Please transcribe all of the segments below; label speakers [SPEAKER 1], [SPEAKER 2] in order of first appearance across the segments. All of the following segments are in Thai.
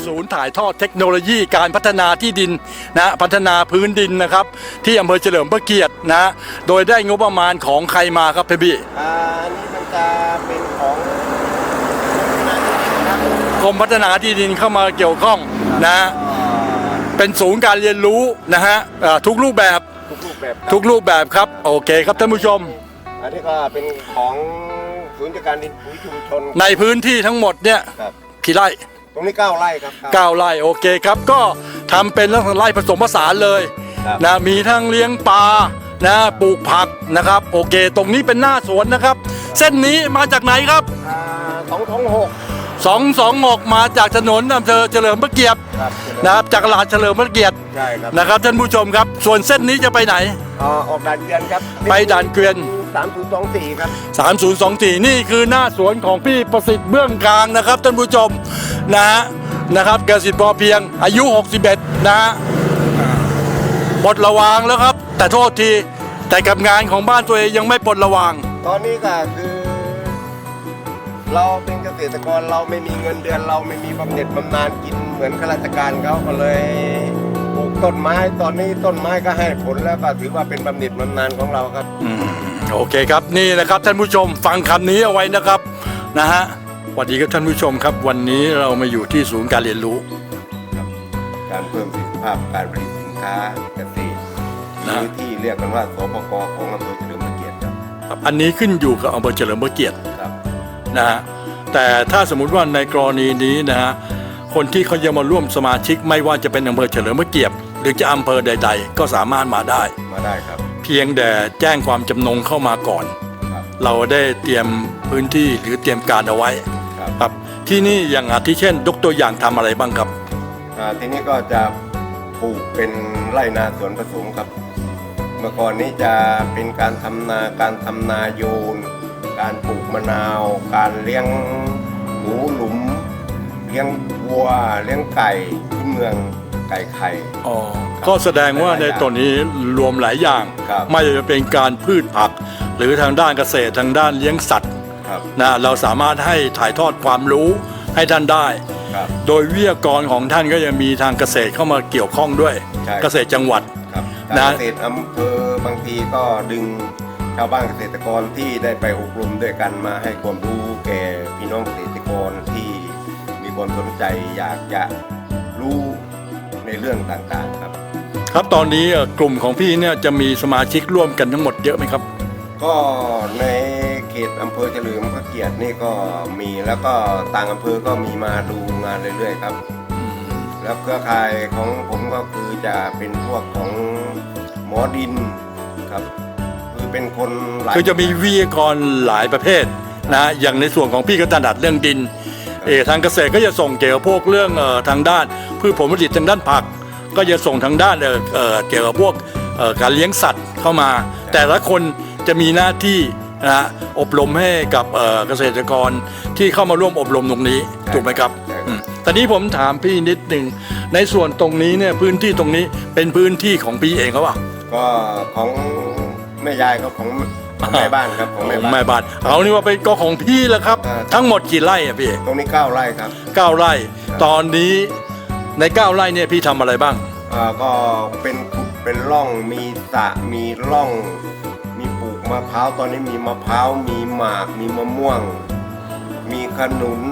[SPEAKER 1] เป็นศูนย์ถ่ายทอดเทคโนโลยีการพัฒนาที่ดินนะพัฒนาพื้นดินนะครับ ที่อำเภอเฉลิมพระเกียรตินะโดยได้งบประมาณของใครมาครับพี่บี้
[SPEAKER 2] อ่าอันนี้มันจะเป็นของนะครับ
[SPEAKER 1] กรมพัฒนาที่ดินเข้ามาเกี่ยวข้องนะเป็นศูนย์การเรียนรู้นะฮะเอ่อทุกรูปแบบ
[SPEAKER 2] ทุกรูปแบบครับ
[SPEAKER 1] ทุกรูปแบบครับโอเคครับท่านผู้ชม
[SPEAKER 2] อันนี้ก็เป็นของศูนย์จัดการดินปุ๋ยชุมชน
[SPEAKER 1] ในพื้นที่ทั้งหมดเนี่ย
[SPEAKER 2] ครับ
[SPEAKER 1] กี่ไร่
[SPEAKER 2] ต รงนี้เก้าไร่ครับ
[SPEAKER 1] เก้าไร่โอเคครับก็ทำเป็นลักษณะไร่ผสมผสานเลย
[SPEAKER 2] ครับ
[SPEAKER 1] นะมีทั้งเลี้ยงปลานะปลูกผักนะครับ โอเค ตรงนี้เป็นหน้าสวนนะครับ เส้นนี้มาจากไหนครับ
[SPEAKER 2] อ่าสองสองหก
[SPEAKER 1] 226 มาจากถนนอำเภอเฉลิมพระเกียรติ
[SPEAKER 2] ครับ
[SPEAKER 1] นะครับจากตลาดเฉลิมพระเกียรติ
[SPEAKER 2] ใช่ครับ
[SPEAKER 1] นะครับท่านผู้ชมครับ ส่วนเส้นนี้จะไปไหน
[SPEAKER 2] อ่าออกด่านเกวียนครับ
[SPEAKER 1] ไปด่านเกวียน
[SPEAKER 2] สามศูนย์สองสี่ครับ
[SPEAKER 1] 3024 นี่คือหน้าสวนของพี่ประสิทธิ์เบื้องกลางนะครับท่านผู้ชมนะฮะนะครับเกษตรพอเพียงอายุ 61 นะฮะปลดระวางแล้วครับ แต่โทษทีแต่กับงานของบ้านตัวเองยังไม่ปลดระวาง
[SPEAKER 2] ตอนนี้ก็คือ เราเป็นเกษตรกรเราไม่มีเงินเดือนเราไม่มีบำเหน็จบำนาญกินเหมือนข้าราชการเขาก็เลยปลูกต้นไม้ตอนนี้ต้นไม้ก็ให้ผลแล้วก็ถือว่าเป็นบำเหน็จบำนาญของเราครับ
[SPEAKER 1] อืม โอเคครับนี่นะครับท่านผู้ชมฟังคำนี้เอาไว้นะครับนะฮะสวัสดีครับท่านผู้ชมครับ วันนี้เรามาอยู่ที่ศูนย์การเรียนรู้
[SPEAKER 2] การเพิ่มประสิทธิภาพการผลิตสินค้าเกษตร
[SPEAKER 1] นะ
[SPEAKER 2] หรือที่เรียกกันว่าสปกของอำเภอเฉลิมพระเกียรติครับ
[SPEAKER 1] ครับอันนี้ขึ้นอยู่กับอำเภอเฉลิมพระเกียรติ
[SPEAKER 2] ครับ
[SPEAKER 1] นะฮะแต่ถ้าสมมุติว่าในกรณีนี้นะฮะคนที่เขาจะมาร่วมสมาชิกไม่ว่าจะเป็นอำเภอเฉลิมพระเกียรติหรือจะอำเภอใด ๆ ก็สามารถมาได้
[SPEAKER 2] มาได้ครับ
[SPEAKER 1] เพียงแต่แจ้งความจำนงเข้ามาก่อน
[SPEAKER 2] ครับ
[SPEAKER 1] เราได้เตรียมพื้นที่หรือเตรียมการเอาไว้
[SPEAKER 2] ครับ
[SPEAKER 1] ครับที่นี่อย่างอาทิเช่นยกตัวอย่างทำอะไรบ้างครับ
[SPEAKER 2] อ่าทีนี้ก็จะปลูกเป็นไร่นาสวนผสมครับ เมื่อก่อนนี้จะเป็นการทำนาการทำนาโยน การปลูกมะนาว การเลี้ยงหมูหลุม เลี้ยงวัว เลี้ยงไก่ที่เมือง ไก่ไข่
[SPEAKER 1] อ๋อก็แสดงว่าในตัวนี้รวมหลายอย่าง
[SPEAKER 2] ครับ
[SPEAKER 1] ไม่ว่าจะเป็นการพืชผัก หรือทางด้านเกษตรทางด้านเลี้ยงสัตว์
[SPEAKER 2] ครับ
[SPEAKER 1] นะเราสามารถให้ถ่ายทอดความรู้ให้ท่านได้
[SPEAKER 2] ครับ
[SPEAKER 1] โดยวิทยากรของท่านก็ยังมีทางเกษตรเข้ามาเกี่ยวข้องด้วย
[SPEAKER 2] ใช่
[SPEAKER 1] เกษตรจังหวัด
[SPEAKER 2] ครับ
[SPEAKER 1] นะ
[SPEAKER 2] การเกษตรอำเภอบางทีก็ดึงชาวบ้านเกษตรกรที่ได้ไปอบรมด้วยกันมาให้ความรู้แก่พี่น้องเกษตรกรที่มีความสนใจอยากจะรู้ ในเรื่องต่างๆครับ
[SPEAKER 1] ครับตอนนี้เอ่อกลุ่มของพี่เนี่ยจะมีสมาชิกร่วมกันทั้งหมดเยอะไหมครับ
[SPEAKER 2] ก็ในเขตอำเภอเฉลิมพระเกียรตินี่ก็มีแล้วก็ต่างอำเภอก็มีมาดูงานเรื่อยๆครับ แล้วเครือข่ายของผมก็คือจะเป็นพวกของหมอดินครับ คือเป็นคนหลาย
[SPEAKER 1] คือจะมีวิทยากรหลายประเภทนะอย่างในส่วนของพี่ก็ถนัดเรื่องดิน เออทางเกษตรก็จะส่งเกี่ยวกับพวกเรื่องเอ่อทางด้านพืชผลผลิตทางด้านผัก ก็จะส่งทางด้านเอ่อเอ่อเกี่ยวกับพวกเอ่อการเลี้ยงสัตว์เข้ามา แต่ละคนจะมีหน้าที่นะฮะอบรมให้กับเอ่อเกษตรกรที่เข้ามาร่วมอบรมตรงนี้ถูกไหมครับ
[SPEAKER 2] ใช่ครับ
[SPEAKER 1] อืมตอนนี้ผมถามพี่นิดหนึ่งในส่วนตรงนี้เนี่ยพื้นที่ตรงนี้เป็นพื้นที่ของพี่เองเขาเปล่า
[SPEAKER 2] ก็ของแม่ยายก็ของ ของแม่บ้านครับของแม่
[SPEAKER 1] ของ
[SPEAKER 2] บ้าน
[SPEAKER 1] แม่บ้านเอานี่ว่าเป็นก็ของพี่แล้วครับ
[SPEAKER 2] อ่า
[SPEAKER 1] ทั้งหมดกี่ไร่อะพี่
[SPEAKER 2] ตรงนี้เก้าไร่ครับ
[SPEAKER 1] เก้าไร่
[SPEAKER 2] ครับ
[SPEAKER 1] ตอนนี้ในเก้าไร่เนี่ยพี่ทำอะไรบ้าง
[SPEAKER 2] อ่าก็เป็นขุดเป็นร่องมีสระมีร่อง มีปลูกมะพร้าวตอนนี้มีมะพร้าวมีหมากมีมะม่วง มีขนุน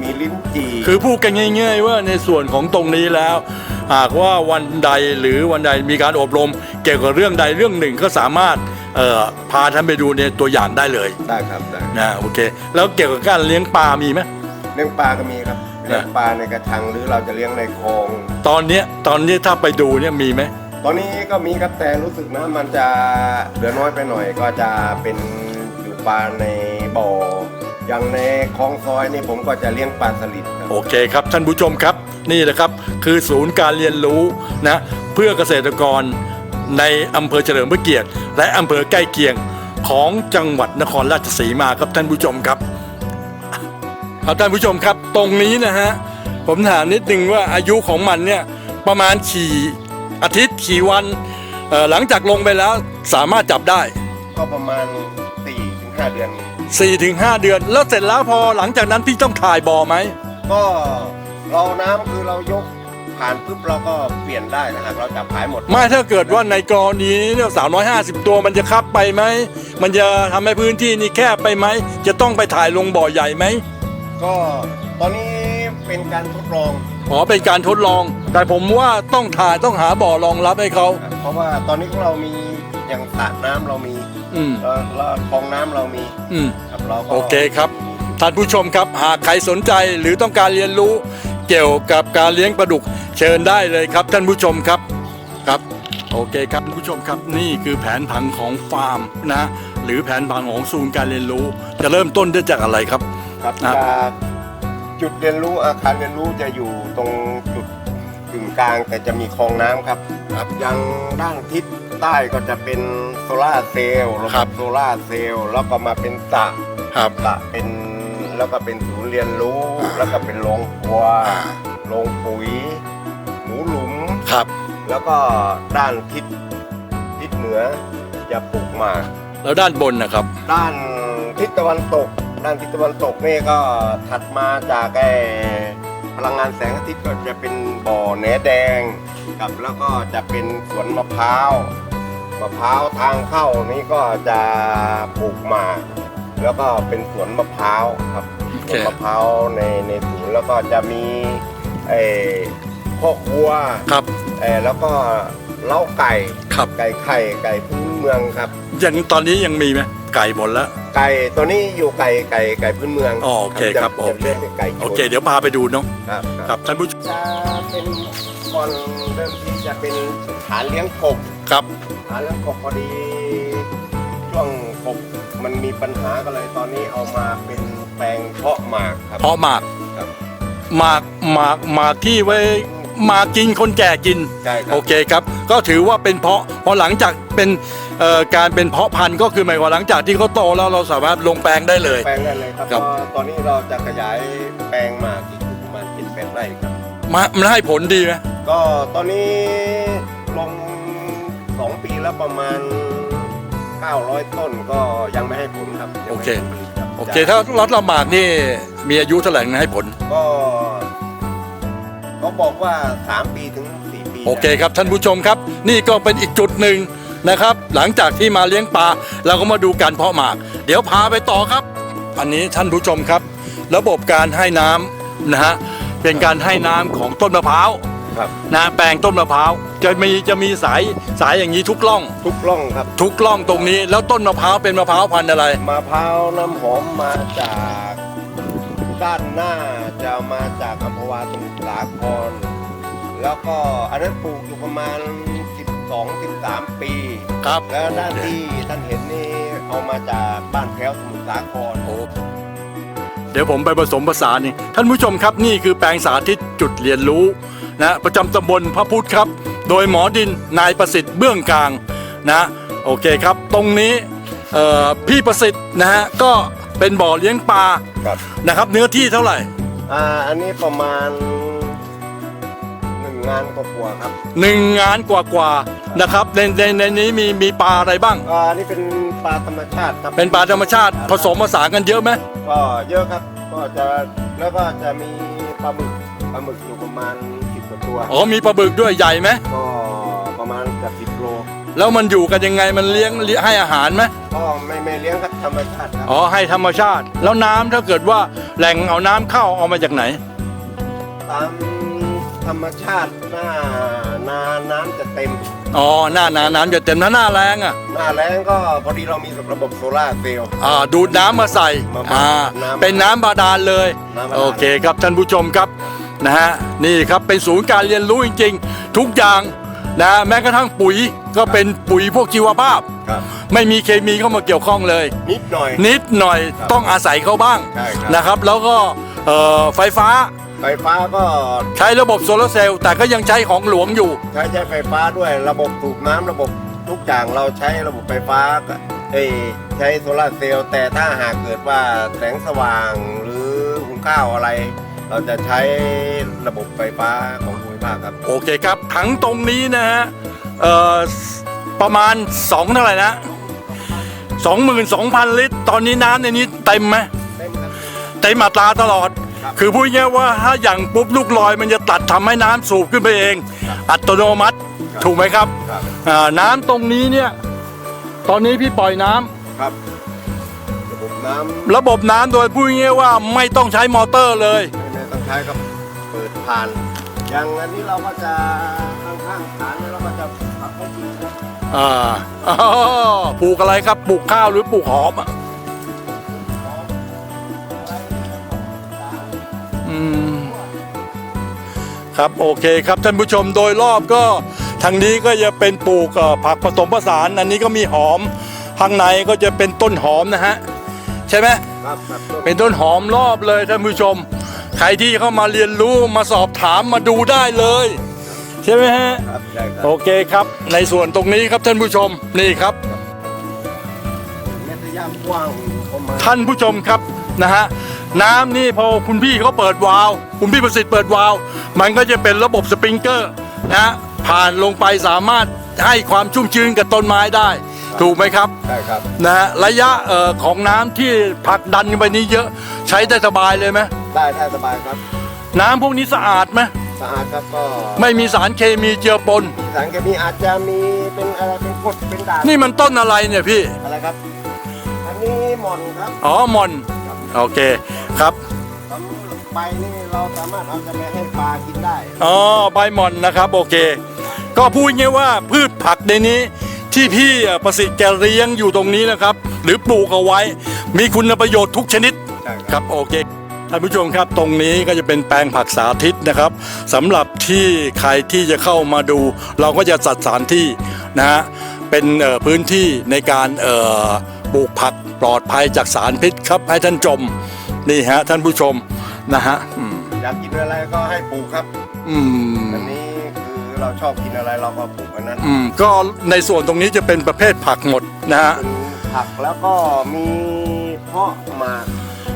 [SPEAKER 2] มีลิ้นจี่
[SPEAKER 1] คือพูดกันง่าย ๆ ว่าในส่วนของตรงนี้แล้ว หากว่าวันใดหรือวันใดมีการอบรม เกี่ยวกับเรื่องใดเรื่องหนึ่งก็สามารถ เอ่อพาท่านไปดูในตัวอย่างได้เลย
[SPEAKER 2] ได้ครับได้
[SPEAKER 1] นะโอเค แล้วเกี่ยวกับการเลี้ยงปลามีไหม
[SPEAKER 2] เลี้ยงปลาก็มีครับเลี้ยงปลาในกระชังหรือเราจะเลี้ยงในคลอง
[SPEAKER 1] ตอนเนี้ยตอนนี้ถ้าไปดูเนี่ยมีไหม
[SPEAKER 2] ตอนนี้ก็มีครับแต่รู้สึกนะมันจะเหลือน้อยไปหน่อยก็จะเป็นอยู่ปลาในบ่อ อย่างในคลองซอยนี่ผมก็จะเลี้ยงปลาสลิดครับ
[SPEAKER 1] โอเคครับท่านผู้ชมครับนี่แหละครับคือศูนย์การเรียนรู้นะเพื่อเกษตรกร ในอำเภอเฉลิมพระเกียรติ และอำเภอใกล้เคียงของจังหวัดนครราชสีมาครับท่านผู้ชมครับครับท่านผู้ชมครับตรงนี้นะฮะผมถามนิดนึงว่าอายุของมันเนี่ยประมาณขี่อาทิตย์ขี่วันเอ่อหลังจากลงไปแล้วสามารถจับได้
[SPEAKER 2] ก็ประมาณ4-5เดือน
[SPEAKER 1] 4-5เดือน แล้วเสร็จแล้วพอหลังจากนั้นพี่ต้องถ่ายบ่อไหม
[SPEAKER 2] ก็เราน้ำคือเรายก ผ่านปุ๊บเราก็เปลี่ยนได้นะหากเราจับขายหมด
[SPEAKER 1] ไม่ถ้าเกิดว่าในกรณีเนี่ยสาวน้อยห้าสิบตัวมันจะคับไปไหม มันจะทำให้พื้นที่นี้แคบไปไหม จะต้องไปถ่ายลงบ่อใหญ่ไหม
[SPEAKER 2] ก็ตอนนี้เป็นการทดลอง
[SPEAKER 1] อ๋อเป็นการทดลอง แต่ผมว่าต้องถ่ายต้องหาบ่อรองรับให้เขา
[SPEAKER 2] ครับเพราะว่าตอนนี้ของเรามีอย่างสระน้ำเรามี
[SPEAKER 1] อืม
[SPEAKER 2] เอ่อแล้วคลองน้ำเรามี
[SPEAKER 1] อืม
[SPEAKER 2] ครับเราก็
[SPEAKER 1] โอเคครับท่านผู้ชมครับหากใครสนใจหรือต้องการเรียนรู้เกี่ยวกับการเลี้ยงปลาดุก เชิญได้เลยครับท่านผู้ชมครับครับ โอเคครับท่านผู้ชมครับนี่คือแผนผังของฟาร์มนะหรือแผนผังของศูนย์การเรียนรู้ จะเริ่มต้นได้จากอะไรครับ
[SPEAKER 2] ครับ
[SPEAKER 1] ครับ
[SPEAKER 2] จากจุดเรียนรู้อาคารเรียนรู้จะอยู่ตรงจุดกึ่งกลางแต่จะมีคลองน้ำครับครับอย่างด้านทิศใต้ก็จะเป็นโซลาร์เซลล์ระ
[SPEAKER 1] ครับ
[SPEAKER 2] บบโซลาร์เซลล์แล้วก็มาเป็นสระ
[SPEAKER 1] ครับ
[SPEAKER 2] สระเป็นแล้วก็เป็นศูนย์เรียนรู้ แล้วก็เป็นโรงครัว
[SPEAKER 1] อ่า
[SPEAKER 2] โรงปุ๋ยหมูหลุม
[SPEAKER 1] ครับ
[SPEAKER 2] แล้วก็ด้านทิศทิศเหนือจะปลูกหมาก
[SPEAKER 1] แล้วด้านบนนะครับ
[SPEAKER 2] ด้านทิศตะวันตก ด้านทิศตะวันตกนี่ก็ถัดมาจากไอ้พลังงานแสงอาทิตย์ก็จะเป็นบ่อแหนแดงครับแล้วก็จะเป็นสวนมะพร้าวมะพร้าวทางเข้านี่ก็จะปลูกหมากแล้วก็เป็นสวนมะพร้าวครับ
[SPEAKER 1] โอ
[SPEAKER 2] ส
[SPEAKER 1] เค
[SPEAKER 2] วนมะพร้าวในในสวนแล้วก็จะมีไอ้ คอกวัว
[SPEAKER 1] ครับ
[SPEAKER 2] เออแล้วก็เล้าไก่
[SPEAKER 1] ครับ
[SPEAKER 2] ไก่ไข่ไก่พื้นเมืองครับ
[SPEAKER 1] อย่างตอนนี้ยังมีไหมไก่หมดแล้ว
[SPEAKER 2] ไก่ตัวนี้อยู่ไก่ไก่ไก่พื้นเมือง
[SPEAKER 1] อ๋อโอเคครับ
[SPEAKER 2] จะ
[SPEAKER 1] โอเค
[SPEAKER 2] จะเรียกไก่ชน
[SPEAKER 1] โอเค เดี๋ยวพาไปดูเนาะ
[SPEAKER 2] ครับ
[SPEAKER 1] ครับท่านผู้ชม
[SPEAKER 2] จะเป็นก่อนเริ่มที่จะเป็นฐานเลี้ยงกบ
[SPEAKER 1] ครับ
[SPEAKER 2] ฐานเลี้ยงกบพอดี ช่วงกบมันมีปัญหาก็เลยตอนนี้เอามาเป็นแปลงเพาะหมากครับ
[SPEAKER 1] เพาะหมาก
[SPEAKER 2] ครับ
[SPEAKER 1] หมากหมากหมากที่ไว้ห มากกินคนแก่กิน
[SPEAKER 2] ใช่ครั
[SPEAKER 1] โอบเคครับ ก็ถือว่าเป็นเพาะพอหลังจากเป็นเอ่อการเป็นเพาะพันธุ์ก็คือหมายความว่าหลังจากที่เขาโตแล้วเราสามารถลงแปลงได้เลย
[SPEAKER 2] แปลงได้เลยครับ
[SPEAKER 1] ครับ
[SPEAKER 2] เพราะตอนนี้เราจะขยายแปลงหมากอีกประมาณเจ็ดแปดไร่ครับ
[SPEAKER 1] มามันให้ผลดีไหม
[SPEAKER 2] ก็ตอนนี้ลงสองปีแล้วประมาณ 900 ต้นก็ยังไม่ให้ผลครับยังไม่ให้ผลผลิตรับ
[SPEAKER 1] โอเค ถ้าล็อตละหมากนี่มีอายุเท่าไหร่นะให้ผล
[SPEAKER 2] ก็ เขาบอกว่า 3 ปีถึง 4 ปี
[SPEAKER 1] โอเคครับท่านผู้ชมครับ นี่ก็เป็นอีกจุดหนึ่งนะครับ หลังจากที่มาเลี้ยงปลาเราก็มาดูการเพาะหมาก เดี๋ยวพาไปต่อครับ อันนี้ท่านผู้ชมครับ ระบบการให้น้ำนะฮะเป็นการให้น้ำของต้นมะพร้าว
[SPEAKER 2] ครับ
[SPEAKER 1] นะแปลงต้นมะพร้าวจะมีจะมีสายสายอย่างนี้ทุกล่อง
[SPEAKER 2] ทุกร่องครับ
[SPEAKER 1] ทุกล่องตรงนี้แล้วต้นมะพร้าวเป็นมะพร้าวพันธุ์อะไร
[SPEAKER 2] มะพร้าวน้ำหอมมาจาก ด้านหน้าจะมาจากอัมพวาสมุทรสาคร แล้วก็อันนั้นปลูกอยู่ประมาณ 12-13 ปี
[SPEAKER 1] ครับ
[SPEAKER 2] แล้วด้านที่ท่านเห็นนี่เอามาจากบ้านแพ้วสมุทรสาคร
[SPEAKER 1] โอ้เดี๋ยวผมไปผสมผสานนี่ท่านผู้ชมครับนี่คือแปลงสาธิตจุดเรียนรู้นะประจำตำบลพระพุทธครับ โดยหมอดินนายประสิทธิ์เบื้องกลางนะโอเคครับ ตรงนี้เอ่อพี่ประสิทธิ์นะฮะก็ เป็นบ่อเลี้ยงปลา
[SPEAKER 2] ครับ
[SPEAKER 1] นะครับ เนื้อที่เท่าไหร่
[SPEAKER 2] อ่าอันนี้ประมาณหนึ่งงานกว่าๆครับ
[SPEAKER 1] หนึ่งงานกว่าๆนะครับในในในนี้มีมีปลาอะไรบ้าง
[SPEAKER 2] อ่าอันนี้เป็นปลาธรรมชาติครับ
[SPEAKER 1] เป็นปลาธรรมชาติผสมผสานกันเยอะไหม
[SPEAKER 2] ก็เยอะครับก็จะแล้วก็จะมีปลาหมึกปลาหมึกอยู่ประมาณสิบกว่าตัว
[SPEAKER 1] อ๋อมีปลาบึกด้วยใหญ่ไหม
[SPEAKER 2] ก็ประมาณเกับสิบโล
[SPEAKER 1] แล้วมันอยู่กันยังไงมันเลี้ยงเลี้ยงให้อาหารไหม
[SPEAKER 2] ก็ไม่ไม่เลี้ยงครับธรรมชาติครับ
[SPEAKER 1] อ๋อให้ธรรมชาติ แล้วน้ำถ้าเกิดว่าแหล่งเอาน้ำเข้าเอามาจากไหน
[SPEAKER 2] ตามธรรมชาติหน้านาน้ำจะเต็ม
[SPEAKER 1] อ๋อหน้าหนาน้ำจะเต็มถ้าหน้าแรงอะ
[SPEAKER 2] หน้าแล้งก็พอดีเรามีระบบโซล่าร์เซลล์
[SPEAKER 1] อ่าดูดน้ำมาใส่
[SPEAKER 2] มา
[SPEAKER 1] อ่า
[SPEAKER 2] น้ำ
[SPEAKER 1] เป็นน้ำบาดาลเลย
[SPEAKER 2] น้ำบาดาล
[SPEAKER 1] โอเคครับท่านผู้ชมครับนะฮะนี่ครับเป็นศูนย์การเรียนรู้จริง ๆ ทุกอย่าง นะแม้กระทั่งปุ๋ยก็เป็นปุ๋ยพวกชีวภาพ
[SPEAKER 2] ครับ
[SPEAKER 1] ไม่มีเคมีเข้ามาเกี่ยวข้องเลย
[SPEAKER 2] นิดหน่อย
[SPEAKER 1] นิดหน่อย
[SPEAKER 2] ครับ
[SPEAKER 1] ต้องอาศัยเขาบ้าง
[SPEAKER 2] ใช่ครับ
[SPEAKER 1] นะครับ แล้วก็เอ่อไฟฟ้า
[SPEAKER 2] ไฟฟ้าก็
[SPEAKER 1] ใช้ระบบโซลาร์เซลล์แต่ก็ยังใช้ของหลวงอยู่
[SPEAKER 2] ใช้ใช้ไฟฟ้าด้วยระบบสูบน้ำระบบทุกอย่างเราใช้ระบบไฟฟ้าก็เอ้ยใช้โซลาร์เซลล์แต่ถ้าหากเกิดว่าแสงสว่างหรือหุงข้าวอะไร เราจะใช้ระบบไฟฟ้าของภูมิภาคครับ
[SPEAKER 1] โอเคครับถังตรงนี้นะฮะเอ่อประมาณ2เท่าไหร่นะ22,000 ลิตร ตอนนี้น้ำในนี้เต็มไหม
[SPEAKER 2] เต็มครับ
[SPEAKER 1] เต็มอัตราตลอด
[SPEAKER 2] ครับ
[SPEAKER 1] คือพูดง่ายๆว่าถ้าอย่างปุ๊บลูกลอยมันจะตัดทำให้น้ำสูบขึ้นไปเอง อัตโนมัติ
[SPEAKER 2] ครับ
[SPEAKER 1] ถูกไหมครับ
[SPEAKER 2] ครับ
[SPEAKER 1] อ่าน้ำตรงนี้เนี่ย ตอนนี้พี่ปล่อยน้ำ
[SPEAKER 2] ครับระบบน้ำ
[SPEAKER 1] ระบบน้ำโดยพูดง่ายๆว่าไม่ต้องใช้มอเตอร์เลย
[SPEAKER 2] ไม่ต้องใช้ครับเปิดผ่าน อย่างอันนี้เราก็จะข้างๆฐานเราก็จะผักให้กินครับ
[SPEAKER 1] อ่าอ๋อปลูกอะไรครับปลูกข้าวหรือปลูกหอมอะอืมครับโอเคครับท่านผู้ชมโดยรอบก็ทางนี้ก็จะเป็นปลูกเอ่อผักผสมผสานอันนี้ก็มีหอมข้างในก็จะเป็นต้นหอมนะฮะใช่ไหม
[SPEAKER 2] ครับครับต้น
[SPEAKER 1] เป็นต้นหอมรอบเลยท่านผู้ชมใครที่เข้ามาเรียนรู้มาสอบถามมาดูได้เลย ใช่ไหมฮะ
[SPEAKER 2] ครับใช่ครั
[SPEAKER 1] โอบเคครับ ในส่วนตรงนี้ครับท่านผู้ชมนี่ครับ
[SPEAKER 2] เม็ดย่ามกว้างประมาณ
[SPEAKER 1] ท่านผู้ชมครับนะฮะน้ำนี่พอคุณพี่เขาเปิดวาล์วคุณพี่ประสิทธิ์เปิดวาล์วมันก็จะเป็นระบบสปริงเกอร์นะฮะผ่านลงไปสามารถให้ความชุ่มชื้นกับต้นไม้ได้ ถูกไหมครับ
[SPEAKER 2] ใช่ครับ
[SPEAKER 1] นะฮะระยะเอ่อของน้ำที่ผลักดันกันไปนี้เยอะใช้ได้สบายเลยไหม
[SPEAKER 2] ได้ได้สบายครับ
[SPEAKER 1] น้ำพวกนี้สะอาดไหม
[SPEAKER 2] สะอาดครับก็
[SPEAKER 1] ไม่มีสารเคมีเจือปน
[SPEAKER 2] สารเคมีอาจจะมีเป็นอะไรเป็นกรดเป็นด่าง
[SPEAKER 1] นี่มันต้นอะไรเนี่ยพี่
[SPEAKER 2] อะไรครับ อันนี้หม่อนครับ
[SPEAKER 1] อ๋อมอน โอเคครับ
[SPEAKER 2] สำใบนี่เราสามารถเอาจะไปให้ปลากินได้
[SPEAKER 1] อ๋อใบหมอนนะครับโอเค ก็พูดง่ายๆว่าพืชผักในนี้ ที่พี่อะประสิทธิ์แกเลี้ยงอยู่ตรงนี้นะครับ หรือปลูกเอาไว้ มีคุณประโยชน์ทุกชนิด
[SPEAKER 2] ใช่ค
[SPEAKER 1] ครับรับโอเค ท่านผู้ชมครับตรงนี้ก็จะเป็นแปลงผักสาธิตนะครับสำหรับที่ใครที่จะเข้ามาดู เราก็จะจัดสถานที่นะฮะเป็นเอ่อพื้นที่ในการเอ่อปลูกผักปลอดภัยจากสารพิษครับ ให้ท่านชมนี่ฮะท่านผู้ชมนะฮะอืม
[SPEAKER 2] อยากกินอะไรก็ให้ปลูกครับ
[SPEAKER 1] อืม
[SPEAKER 2] อันนี้คือเราชอบกินอะไรเราก็ปลูกอันนั้น
[SPEAKER 1] อืมก็ในส่วนตรงนี้จะเป็นประเภทผักหมดนะฮะ
[SPEAKER 2] เป็นผักแล้วก็มีเพาะหมาก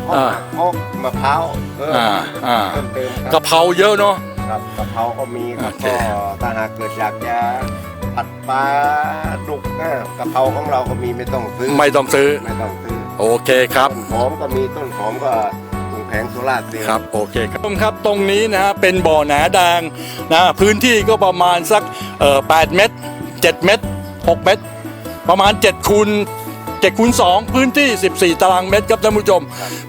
[SPEAKER 2] เพาะห
[SPEAKER 1] อ่า
[SPEAKER 2] มากเพาะมะพร้าวเพิ่ม
[SPEAKER 1] อ่าอ่า
[SPEAKER 2] เพิ่มเติมค
[SPEAKER 1] กะ
[SPEAKER 2] รับ
[SPEAKER 1] เพราเยอะเนาะ
[SPEAKER 2] ครับกะเพราก็มีครับ
[SPEAKER 1] โอเค
[SPEAKER 2] ก็ถ้าหากเกิดอยากจะผัดปลาดุกนะกะเพราของเราก็มีไม่ต้องซื้อ
[SPEAKER 1] ไม่ต้องซื้อ
[SPEAKER 2] ไม่ต้องซื้อ
[SPEAKER 1] โอเคครับ
[SPEAKER 2] ต้นหอมก็มีต้นหอมก็ถุงแผงโซล่าร์เซลล์
[SPEAKER 1] ครับโอเคครับครับตรงนี้นะฮะเป็นบ่อแหนแดงนะพื้นที่ก็ประมาณสักเอ่อ8เมตร 7 เมตร 6 เมตร ประมาณ7คูณ 7คูณ2พื้นที่ 14 ตารางเมตรครับท่านผู้ชม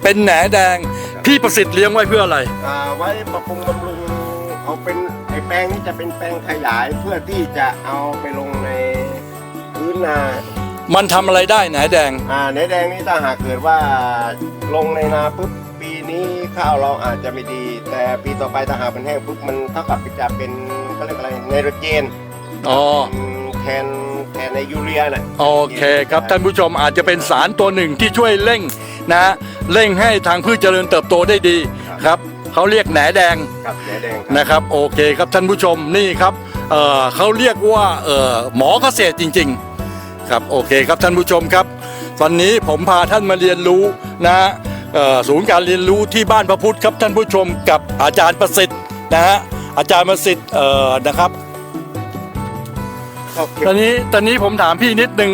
[SPEAKER 1] เป็นแหนแดง พี่ประสิทธิ์เลี้ยงไว้เพื่ออะไร
[SPEAKER 2] อ่าไว้ปรับปรุงบำรุงเอาเป็นไอ้แปลงนี้จะเป็นแปลงขยายเพื่อที่จะเอาไปลงในพื้นนา
[SPEAKER 1] มันทำอะไรได้แหนแดง
[SPEAKER 2] อ่าในแดงนี้ถ้าหากเกิดว่าลงในนาปุ๊บปีนี้ข้าวเราอาจจะไม่ดี แต่ปีต่อไปถ้าหากมันแห้งปุ๊บมันเท่ากับจะเป็นเขาเรียกอะไรไนโตรเจน
[SPEAKER 1] อ๋อ
[SPEAKER 2] แท นแทนในยูเรียน่ะ
[SPEAKER 1] โอเคครับท่านผู้ชมอาจจะเป็นสารตัวหนึ่งที่ช่วยเร่งนะเร่งให้ทางพืชเจริญเติบโตได้ดีครับเขาเรียกแหนแดง
[SPEAKER 2] ครับแหนแดงครับ
[SPEAKER 1] นะครับโอเคครับท่านผู้ชมนี่ครับเอ่อเขาเรียกว่าเอ่อหมอเกษตรจริง ๆ ครับโอเคครับท่านผู้ชมครับตอนนี้ผมพาท่านมาเรียนรู้นะฮะเอ่อศูนย์การเรียนรู้ที่บ้านพระพุทธครับท่านผู้ชมกับอาจารย์ประสิทธิ์นะฮะอาจารย์ประสิทธิ์เอ่อนะครับ
[SPEAKER 2] ก็เก็บ
[SPEAKER 1] ตอนนี้ตอนนี้ผมถามพี่นิดนึง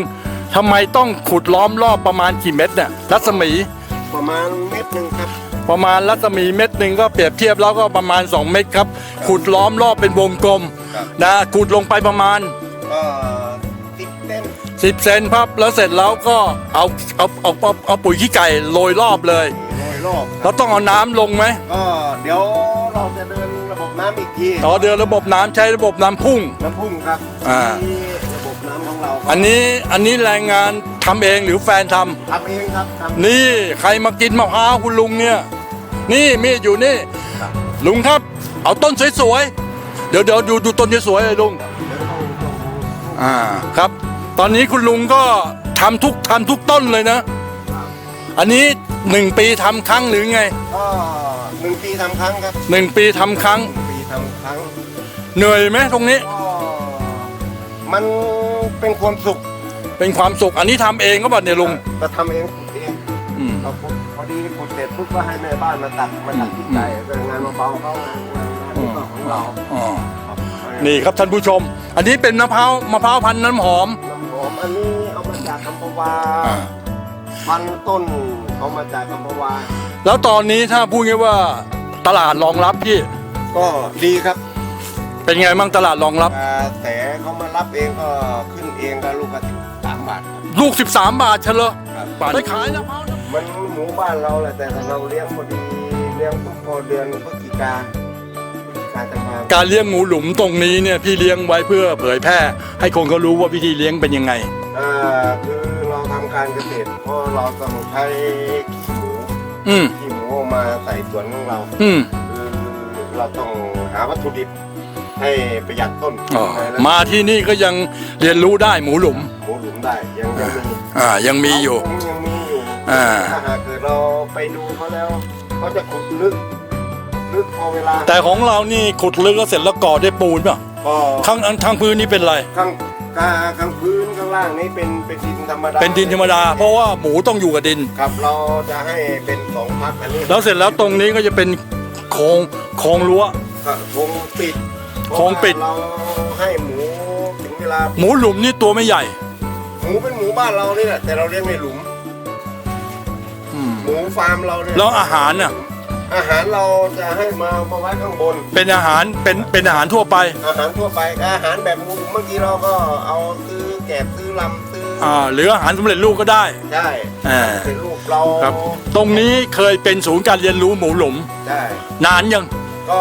[SPEAKER 1] ทำไมต้องขุดล้อมรอบประมาณกี่เม็ดเนี่ยรัศมี
[SPEAKER 2] ประมาณเม็ดหนึ่งครับ
[SPEAKER 1] ประมาณรัศมีเม็ดหนึ่งก็เปรียบเทียบแล้วก็ประมาณ 2 เม็ดครับ ขุดล้อมรอบเป็นวงกลม
[SPEAKER 2] ครับ
[SPEAKER 1] นะขุดลงไปประมาณ
[SPEAKER 2] ก็ติดเต้น
[SPEAKER 1] 10 เซนครับแล้วเสร็จแล้วก็เอาเอาเอาเอาเอาปุ๋ยขี้ไก่โรยรอบเลย
[SPEAKER 2] โรยรอบ
[SPEAKER 1] แล้วต้องเอาน้ำลงไหม
[SPEAKER 2] ก็เดี๋ยวเราจะเดินระบบ น้ำอีกที
[SPEAKER 1] ต่อเดือนระบบน้ำใช้ระบบน้ำพุ่ง
[SPEAKER 2] น้ำพุ่งครับ
[SPEAKER 1] อ่า
[SPEAKER 2] ที่ระบบน้ำของเรา
[SPEAKER 1] อันนี้อันนี้แรงงานทำเองหรือแฟนทำ
[SPEAKER 2] ทำเองครับทำ
[SPEAKER 1] นี่ใครมากินมะพร้าวคุณลุงเนี่ย นี่มีดอยู่นี่
[SPEAKER 2] ครับ
[SPEAKER 1] ลุงครับ เอาต้นสวยๆ เดี๋ยวเดี๋ยวดูดูต้นสวยๆเลยลุงอ่าครับ ตอนนี้คุณลุงก็ทำทุกทำทุกต้นเลยนะ อันนี้หนึ่งปีทำครั้งหรือไง
[SPEAKER 2] ก็หนึ่งปีทำครั้งครับ
[SPEAKER 1] หนึ่งปีทำครั้ง
[SPEAKER 2] หนึ่งปี ทำครั้ง
[SPEAKER 1] เหนื่อยไหมตรงนี้
[SPEAKER 2] ก็มันเป็นความสุข
[SPEAKER 1] เป็นความสุข อันนี้ทำเองก็บัดเนี่ยลุง
[SPEAKER 2] ก็ทำเองขุดเอง
[SPEAKER 1] อืม
[SPEAKER 2] เราขุดพอดีขุดเสร็จปุ๊บก็ให้แม่บ้านมาตัดมาตัดที่ไก่เป็นงานเบาๆเขางานงานนี้ก็ของเรา
[SPEAKER 1] อ๋อ
[SPEAKER 2] ครับ
[SPEAKER 1] นี่ครับท่านผู้ชม อันนี้เป็นมะพร้าวมะพร้าวพันธุ์น้ำหอม
[SPEAKER 2] น้ำหอมอันนี้เอามาจากกัมพูวา
[SPEAKER 1] อ่า
[SPEAKER 2] พันต้นเอามาจากกัมพูวา
[SPEAKER 1] แล้วตอนนี้ถ้าพูดง่ายว่าตลาดรองรับพี่
[SPEAKER 2] ก็ดีครับ
[SPEAKER 1] เป็นไงมั่งตลาดรองรับ
[SPEAKER 2] อ่าแต่เขามารับเองก็ขึ้นเองก็ลูกละสามบาทครับ
[SPEAKER 1] ลูก 13 บาทเฉลย
[SPEAKER 2] ครับ
[SPEAKER 1] ไปขายนะพร้าวนะ
[SPEAKER 2] มันหมูบ้านเราแหละแต่เราเลี้ยงพอดีเลี้ยงปุ๊บพอเดือนพฤศจิกาพฤศจิกาจะมา
[SPEAKER 1] การเลี้ยงหมูหลุมตรงนี้เนี่ยพี่เลี้ยงไว้เพื่อเผยแพร่ ให้คนเขารู้ว่าวิธีเลี้ยงเป็นยังไง
[SPEAKER 2] อ่าคือเราทำการเกษตรเพราะเราต้องใช้ขี้หมู
[SPEAKER 1] อืม
[SPEAKER 2] ขี้หมูมาใส่สวนของเรา
[SPEAKER 1] อืม
[SPEAKER 2] คือ เราต้องหาวัตถุดิบให้ประหยัดต้นทุน
[SPEAKER 1] อ๋อ
[SPEAKER 2] แล้ว
[SPEAKER 1] มาที่นี่ก็ยังเรียนรู้ได้หมูหลุม
[SPEAKER 2] หมูหลุมได้ยังยังมี
[SPEAKER 1] อ่ายังมีอยู่
[SPEAKER 2] เขายังมีอยู่
[SPEAKER 1] อ่า
[SPEAKER 2] ถ้าหากเกิดเราไปดูเขาแล้วเขาจะขุดลึกลึกพอเวลา
[SPEAKER 1] แต่ของเรานี่ขุดลึกแล้วเสร็จแล้วก่อด้วยปูนป่ะ
[SPEAKER 2] ก็
[SPEAKER 1] ข้างทางพื้นนี่เป็นอะไร
[SPEAKER 2] ข้างข้างข้างพื้นข้างล่างนี้เป็นเป็นดินธรรมดา
[SPEAKER 1] เป็นดินธรรมดา เพราะว่าหมูต้องอยู่กับดิน
[SPEAKER 2] ครับเราจะให้เป็นสองพักอันนี้
[SPEAKER 1] แล้วเสร็จแล้วตรงนี้ก็จะเป็น โครงโครงรั้ว
[SPEAKER 2] ก็คงปิด
[SPEAKER 1] คงปิด
[SPEAKER 2] เพราะว่าเราให้หมูถึงเวลา
[SPEAKER 1] หมูหลุมนี่ตัวไม่ใหญ่
[SPEAKER 2] หมูเป็นหมูบ้านเรานี่แหละแต่เราเลี้ยงในหลุม
[SPEAKER 1] อืม
[SPEAKER 2] หมูฟาร์มเราเนี่ย
[SPEAKER 1] แล้วอาหารน่ะ
[SPEAKER 2] อาหารเราจะให้มามาไว้ข้างบน
[SPEAKER 1] เป็นอาหารเป็นเป็นอาหารทั่วไป
[SPEAKER 2] อาหารทั่วไปอาหารแบบหมูเมื่อกี้เราก็เอาซื้อแกบซื้อลำซื้ออ
[SPEAKER 1] อ่าหรืออาหารสำเร็จรูปก็ได้
[SPEAKER 2] ได้
[SPEAKER 1] อ่า
[SPEAKER 2] เป็นลูก เรา
[SPEAKER 1] ครับ ตรงนี้เคยเป็นศูนย์การเรียนรู้หมูหลุม
[SPEAKER 2] ได้
[SPEAKER 1] นานยัง
[SPEAKER 2] ก็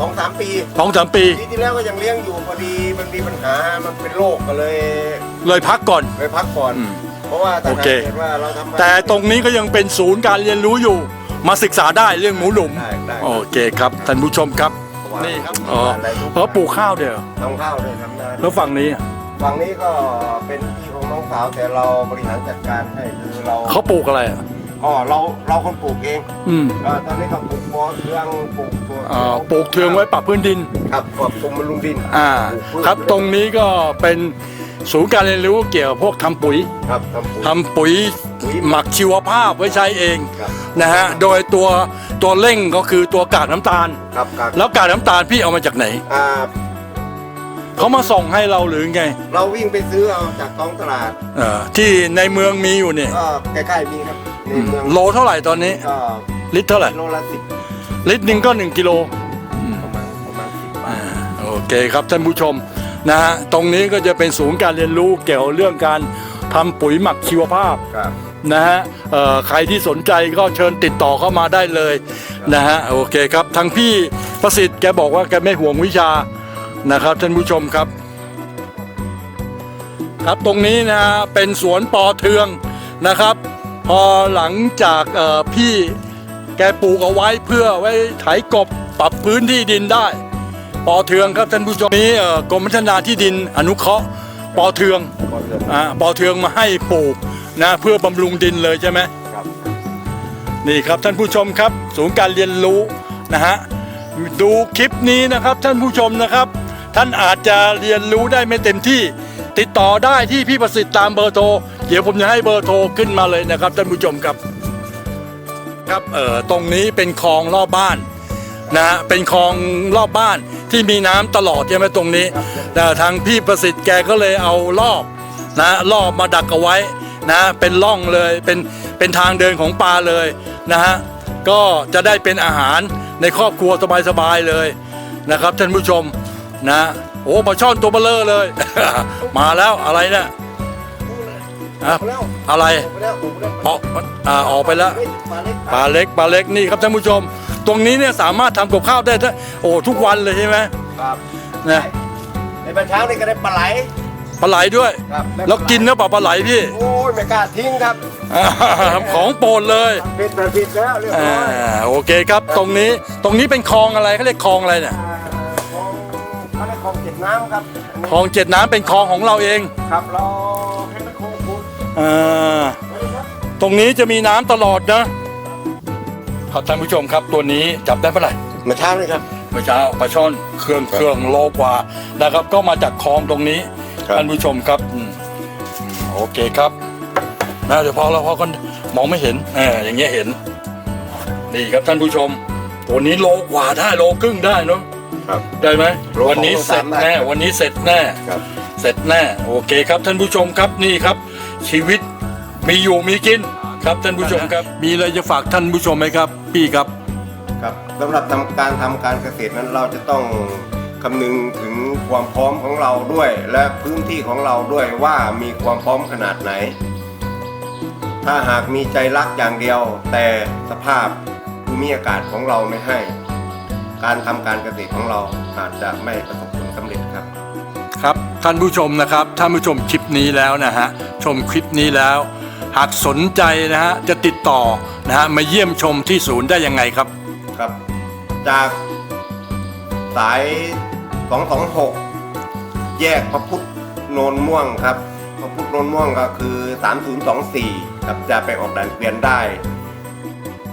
[SPEAKER 2] สองสามปี
[SPEAKER 1] สองสามปี
[SPEAKER 2] ปีที่แล้วก็ยังเลี้ยงอยู่พอดีมันมีปัญหามันเป็นโรคก็เลย
[SPEAKER 1] เลยพักก่อน
[SPEAKER 2] ไปพักก่อน
[SPEAKER 1] อืม
[SPEAKER 2] เพราะว่าถ้า
[SPEAKER 1] โอ
[SPEAKER 2] หาก
[SPEAKER 1] เค
[SPEAKER 2] เกิดว่าเราทำ
[SPEAKER 1] แต่ตรงนี้ก็ยังเป็นศูนย์การเรียนรู้อยู่ มาศึกษาได้เรื่องหมูหลุม
[SPEAKER 2] ได้ได้
[SPEAKER 1] โอเคครับท่านผู้ชมครับ นี่ครับ อ๋อเพราะปลูกข้าวเดียว
[SPEAKER 2] ทำข้าวด้วยทำนา
[SPEAKER 1] แล้วฝั่งนี้
[SPEAKER 2] ฝั่งนี้ก็เป็นที่ของน้องสาวแต่เราบริหารจัดการให้คือเรา
[SPEAKER 1] เขาปลูกอะไรอะ
[SPEAKER 2] อ๋อเราเราคนปลูกเอง
[SPEAKER 1] อืม
[SPEAKER 2] เอ่อตอนนี้ก็ปลูกปอเทืองปลูกตัว
[SPEAKER 1] อ่าปลูกเทืองไว้ปรับพื้นดิน
[SPEAKER 2] ครับปรับปรุงบำรุงดิน
[SPEAKER 1] อ่า
[SPEAKER 2] ปลูกพืช
[SPEAKER 1] ครับตรงนี้ก็เป็นศูนย์การเรียนรู้เกี่ยวกับพวกทำปุ๋ย
[SPEAKER 2] ครับทำปุ๋ย
[SPEAKER 1] ทำปุ๋ย
[SPEAKER 2] ปุ๋ย
[SPEAKER 1] หมักชีวภาพไว้ใช้เอง
[SPEAKER 2] ครับ
[SPEAKER 1] นะฮะโดยตัวตัวเร่งก็คือตัวกากน้ำตาล
[SPEAKER 2] ครับครับ
[SPEAKER 1] แล้วกากน้ำตาลพี่เอามาจากไหน
[SPEAKER 2] อ่า
[SPEAKER 1] เขามาส่งให้เราหรือไง
[SPEAKER 2] เราวิ่งไปซื้อเอาจากท้องตลาด
[SPEAKER 1] เออที่ในเมืองมีอยู่เนี่ย
[SPEAKER 2] ก็ใกล้ๆมีครับในเมือง
[SPEAKER 1] โลเท่าไหร่ตอนนี้
[SPEAKER 2] ก็
[SPEAKER 1] ลิตรเท่าไหร่
[SPEAKER 2] โลละสิบ
[SPEAKER 1] ลิตรหนึ่งก็หนึ่งกิโล
[SPEAKER 2] ประมาณประมาณสิบบา
[SPEAKER 1] อ่า
[SPEAKER 2] ท
[SPEAKER 1] โอเคครับท่านผู้ชมนะฮะตรงนี้ก็จะเป็นศูนย์การเรียนรู้เกี่ยวกับเรื่องการทำปุ๋ยหมักชีวภาพ
[SPEAKER 2] ครับ
[SPEAKER 1] นะฮะเอ่อใครที่สนใจก็เชิญติดต่อเข้ามาได้เลยนะฮะโอเคครับทางพี่ประสิทธิ์แกบอกว่าแกไม่ห่วงวิชา นะครับท่านผู้ชมครับ ครับตรงนี้นะฮะเป็นสวนปอเทืองนะครับ พอหลังจากเอ่อพี่แกปลูกเอาไว้เพื่อไว้ไถกบปรับพื้นที่ดินได้ ปอเทืองครับท่านผู้ชมนี้เอ่อกรมพัฒนาที่ดินอนุเคราะห์ปอเทือง
[SPEAKER 2] ก็เดือน
[SPEAKER 1] อ่าปอเทืองมาให้ปลูกนะเพื่อบำรุงดินเลยใช่ไหม
[SPEAKER 2] ครับ
[SPEAKER 1] นี่ครับท่านผู้ชมครับ ศูนย์การเรียนรู้นะฮะดูคลิปนี้นะครับท่านผู้ชมนะครับ ท่านอาจจะเรียนรู้ได้ไม่เต็มที่ ติดต่อได้ที่พี่ประสิทธิ์ตามเบอร์โทร เดี๋ยวผมจะให้เบอร์โทรขึ้นมาเลยนะครับท่านผู้ชมครับครับเอ่อตรงนี้เป็นคลองรอบบ้านนะฮะเป็นคลองรอบบ้านที่มีน้ำตลอดใช่ไหมตรงนี้แต่ทางพี่ประสิทธิ์แกก็เลยเอารอบนะรอบมาดักเอาไว้นะเป็นร่องเลยเป็นเป็นทางเดินของปลาเลยนะฮะก็จะได้เป็นอาหารในครอบครัวสบายๆเลยนะครับท่านผู้ชม นะโอ้ปลาช่อนตัวเบลอเลย มาแล้วอะไรเนะี่ยครับ
[SPEAKER 2] แล้ว
[SPEAKER 1] อะไร
[SPEAKER 2] ออกไปแล้วออกไปแล้ว
[SPEAKER 1] ออกอ่าออกไปแล้ว
[SPEAKER 2] ปลาเล็ก
[SPEAKER 1] ปลาเล็กปลาเล็กนี่ครับท่านผู้ชม ตรงนี้เนี่ยสามารถทำกับข้าวได้ทั้งโอ้ทุกวันเลยใช่ไหม
[SPEAKER 2] ครับ
[SPEAKER 1] นะ
[SPEAKER 2] ในปลาเช้านี่ก็ได้ปลาไหล
[SPEAKER 1] ปลาไหลด้วย
[SPEAKER 2] ครับ
[SPEAKER 1] แล้วกินแล้วเปล่าปลาไหลพี่
[SPEAKER 2] โอ้ยไม่กล้าทิ้งครับ
[SPEAKER 1] อ่าของโปรดเลย
[SPEAKER 2] ผิดแต่ผิดแล้วเรียบ
[SPEAKER 1] อ่า
[SPEAKER 2] ร้อย
[SPEAKER 1] โอเคครับตรงนี้ตรงนี้เป็นคลองอะไรเขาเรียกคลองอะไรเนี่ย
[SPEAKER 2] อ่าของ เขาเรียกของเก็บน้ำครับอันนี้
[SPEAKER 1] คลองเจ็ดน้ำเป็นคลองของเราเอง
[SPEAKER 2] ครับเราให้มันคงคุณ
[SPEAKER 1] อ่าตรงนี้จะมีน้ำตลอดนะครับท่านผู้ชมครับตัวนี้จับได้เมื่อไหร่
[SPEAKER 2] เมื่อเช้านี่ครับ
[SPEAKER 1] เมื่อเช้าปลาช่อนเครื่องเครื่องโลกว่านะครับ ก็มาจากคลองตรงนี้
[SPEAKER 2] ครับ
[SPEAKER 1] ท่านผู้ชมครับอืมอืมโอเคครับนะเดี๋ยวพอเราพอกันมองไม่เห็นเอออย่างเงี้ยเห็นนี่ครับท่านผู้ชม ตัวนี้โลกว่าได้โลครึ่งได้เนาะ
[SPEAKER 2] ครับ
[SPEAKER 1] ได้ไหม
[SPEAKER 2] โล
[SPEAKER 1] วันนี้
[SPEAKER 2] สองโล
[SPEAKER 1] เสร็จ
[SPEAKER 2] สามได้
[SPEAKER 1] แน่วันนี้เสร็จแน่
[SPEAKER 2] ครับ
[SPEAKER 1] เสร็จแน่โอเคครับท่านผู้ชมครับนี่ครับ ชีวิตมีอยู่มีกินครับท่านผู้ชมครับ มีอะไรจะฝากท่านผู้ชมไหมครับ พี่ครับ
[SPEAKER 2] ครับสำหรับทำการทำการเกษตรนั้นเราจะต้องคำนึงถึงความพร้อมของเราด้วย และพื้นที่ของเราด้วยว่ามีความพร้อมขนาดไหน ถ้าหากมีใจรักอย่างเดียว แต่สภาพภูมิอากาศของเราไม่ให้ การทำการเกษตรของเราอาจจะไม่ประสบผลสำเร็จครับ
[SPEAKER 1] ครับท่านผู้ชมนะครับท่านผู้ชมคลิปนี้แล้วนะฮะชมคลิปนี้แล้ว หากสนใจนะฮะจะติดต่อนะฮะมาเยี่ยมชมที่ศูนย์ได้ยังไงครับ
[SPEAKER 2] ครับ จากสาย 226 แยกพระพุทธโนนม่วงครับพระพุทธโนนม่วงก็คือ 3024 ครับจะไปออกด่านเกวียนได้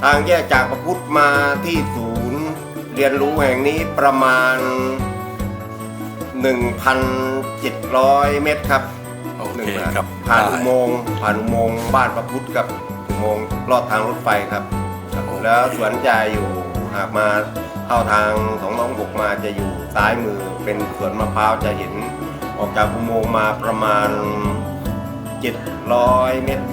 [SPEAKER 2] ทางแยกจากพระพุทธมาที่ศูนย์ เรียนรู้แห่งนี้ประมาณ 1,700 เมตรครับ
[SPEAKER 1] โอเค
[SPEAKER 2] หนึ่งนะครับผ่าน
[SPEAKER 1] ได้
[SPEAKER 2] อุโมงค์ผ่านอุโมงค์บ้านพระพุทธกับอุโมงค์ลอดทางรถไฟครับ แล้วสวนจะอยู่หากมาเข้าทางของน้องบกมาจะอยู่ซ้ายมือเป็นสวนมะพร้าวจะเห็นออกจากอุโมงค์มาประมาณ 700 เมตร